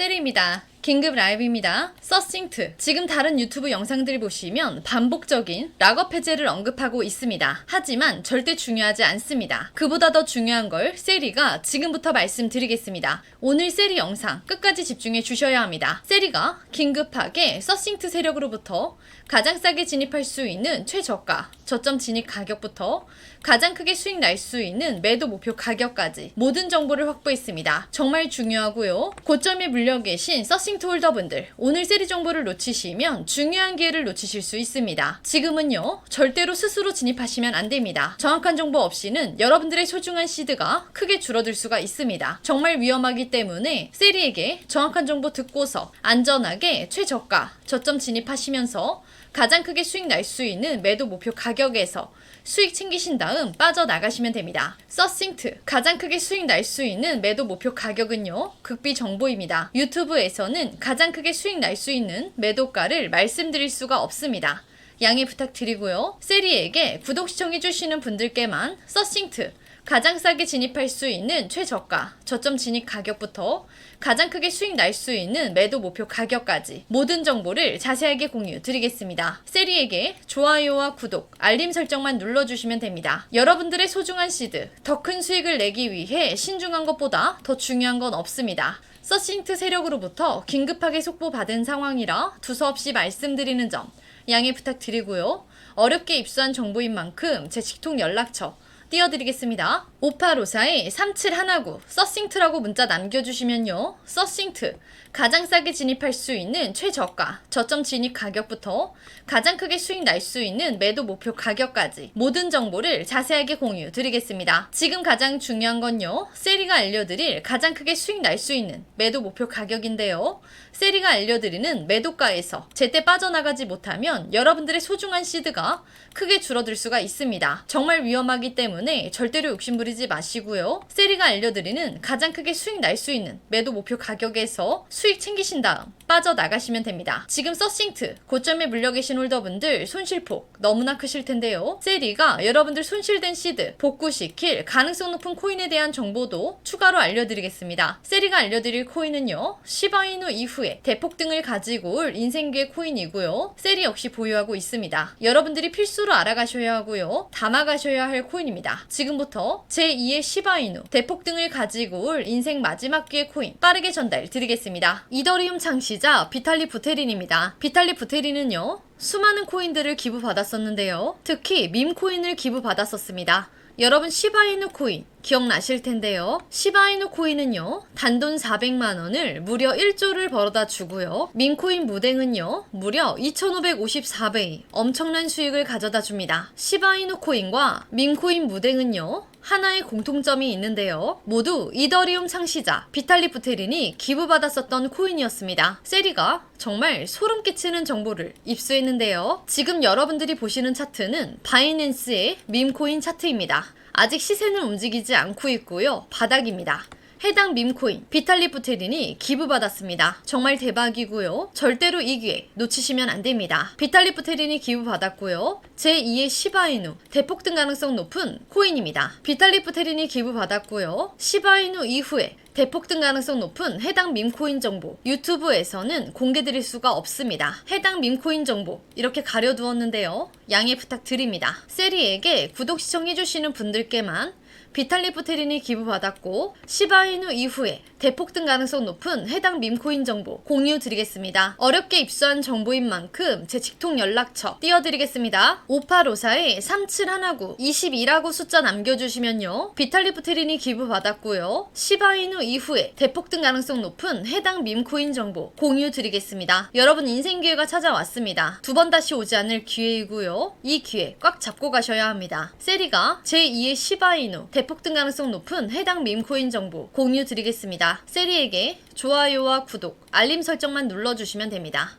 세리입니다. 긴급 라이브입니다. 서싱트. 지금 다른 유튜브 영상들 보시면 반복적인 락업 해제를 언급하고 있습니다. 하지만 절대 중요하지 않습니다. 그보다 더 중요한 걸 세리가 지금부터 말씀드리겠습니다. 오늘 세리 영상 끝까지 집중해 주셔야 합니다. 세리가 긴급하게 서싱트 세력으로부터 가장 싸게 진입할 수 있는 최저가, 저점 진입 가격부터 가장 크게 수익 날 수 있는 매도 목표 가격까지 모든 정보를 확보했습니다. 정말 중요하고요. 고점에 물려 계신 서싱 트 홀더분들 오늘 세리 정보를 놓치시면 중요한 기회를 놓치실 수 있습니다. 지금은요 절대로 스스로 진입하시면 안 됩니다. 정확한 정보 없이는 여러분들의 소중한 시드가 크게 줄어들 수가 있습니다. 정말 위험하기 때문에 세리에게 정확한 정보 듣고서 안전하게 최저가 저점 진입하시면서 가장 크게 수익 날 수 있는 매도 목표 가격에서 수익 챙기신 다음 빠져나가시면 됩니다. 서싱트 가장 크게 수익 날 수 있는 매도 목표 가격은요 극비 정보입니다. 유튜브에서는 가장 크게 수익 날 수 있는 매도가를 말씀드릴 수가 없습니다. 양해 부탁드리고요. 세리에게 구독 시청해주시는 분들께만 서싱트 가장 싸게 진입할 수 있는 최저가, 저점 진입 가격부터 가장 크게 수익 날 수 있는 매도 목표 가격까지 모든 정보를 자세하게 공유 드리겠습니다. 세리에게 좋아요와 구독, 알림 설정만 눌러주시면 됩니다. 여러분들의 소중한 시드, 더 큰 수익을 내기 위해 신중한 것보다 더 중요한 건 없습니다. 서싱트 세력으로부터 긴급하게 속보 받은 상황이라 두서없이 말씀드리는 점 양해 부탁드리고요. 어렵게 입수한 정보인 만큼 제 직통 연락처 띄워드리겠습니다. 5854에 3719 서싱트라고 문자 남겨주시면요. 서싱트 가장 싸게 진입할 수 있는 최저가 저점 진입 가격부터 가장 크게 수익 날 수 있는 매도 목표 가격까지 모든 정보를 자세하게 공유 드리겠습니다. 지금 가장 중요한 건요. 세리가 알려드릴 가장 크게 수익 날 수 있는 매도 목표 가격인데요. 세리가 알려드리는 매도가에서 제때 빠져나가지 못하면 여러분들의 소중한 시드가 크게 줄어들 수가 있습니다. 정말 위험하기 때문에 절대로 욕심부리지 마시고요. 세리가 알려드리는 가장 크게 수익 날 수 있는 매도 목표 가격에서 수익 챙기신 다음 빠져나가시면 됩니다. 지금 서싱트 고점에 물려 계신 홀더분들 손실폭 너무나 크실 텐데요. 세리가 여러분들 손실된 시드 복구시킬 가능성 높은 코인에 대한 정보도 추가로 알려드리겠습니다. 세리가 알려드릴 코인은요. 시바이누 이후에 대폭등을 가지고 올 인생계 코인이고요. 세리 역시 보유하고 있습니다. 여러분들이 필수로 알아가셔야 하고요. 담아가셔야 할 코인입니다. 지금부터 제2의 시바이누 대폭 등을 가지고 올 인생 마지막 기회 코인 빠르게 전달 드리겠습니다. 이더리움 창시자 비탈리 부테린입니다. 비탈리 부테린은요. 수많은 코인들을 기부받았었는데요. 특히 밈 코인을 기부받았었습니다. 여러분 시바이누 코인 기억나실 텐데요. 시바이누 코인은요. 단돈 400만 원을 무려 1조를 벌어다 주고요. 민코인 무댕은요. 무려 2554배의 엄청난 수익을 가져다 줍니다. 시바이누 코인과 민코인 무댕은요. 하나의 공통점이 있는데요. 모두 이더리움 창시자 비탈리 부테린이 기부받았었던 코인이었습니다. 세리가 정말 소름 끼치는 정보를 입수했는데요. 지금 여러분들이 보시는 차트는 바이낸스의 밈코인 차트입니다. 아직 시세는 움직이지 않고 있고요. 바닥입니다. 해당 밈코인 비탈리 부테린이 기부받았습니다. 정말 대박이고요. 절대로 이 기회 놓치시면 안 됩니다. 비탈리 부테린이 기부받았고요. 제2의 시바이누 대폭 등 가능성 높은 코인입니다. 비탈리 부테린이 기부받았고요. 시바이누 이후에 대폭등 가능성 높은 해당 밈코인 정보 유튜브에서는 공개드릴 수가 없습니다. 해당 밈코인 정보 이렇게 가려두었는데요. 양해 부탁드립니다. 세리에게 구독 시청해주시는 분들께만 비탈리프테린이 기부받았고 시바이누 이후에 대폭 등 가능성 높은 해당 밈코인 정보 공유 드리겠습니다. 어렵게 입수한 정보인 만큼 제 직통 연락처 띄워드리겠습니다. 5854에 3719 22라고 숫자 남겨주시면요. 비탈리프테린이 기부받았고요. 시바이누 이후에 대폭 등 가능성 높은 해당 밈코인 정보 공유 드리겠습니다. 여러분 인생 기회가 찾아왔습니다. 두 번 다시 오지 않을 기회이고요. 이 기회 꽉 잡고 가셔야 합니다. 세리가 제2의 시바이누 대폭등 가능성 높은 해당 밈코인 정보 공유 드리겠습니다. 세리에게 좋아요와 구독, 알림 설정만 눌러주시면 됩니다.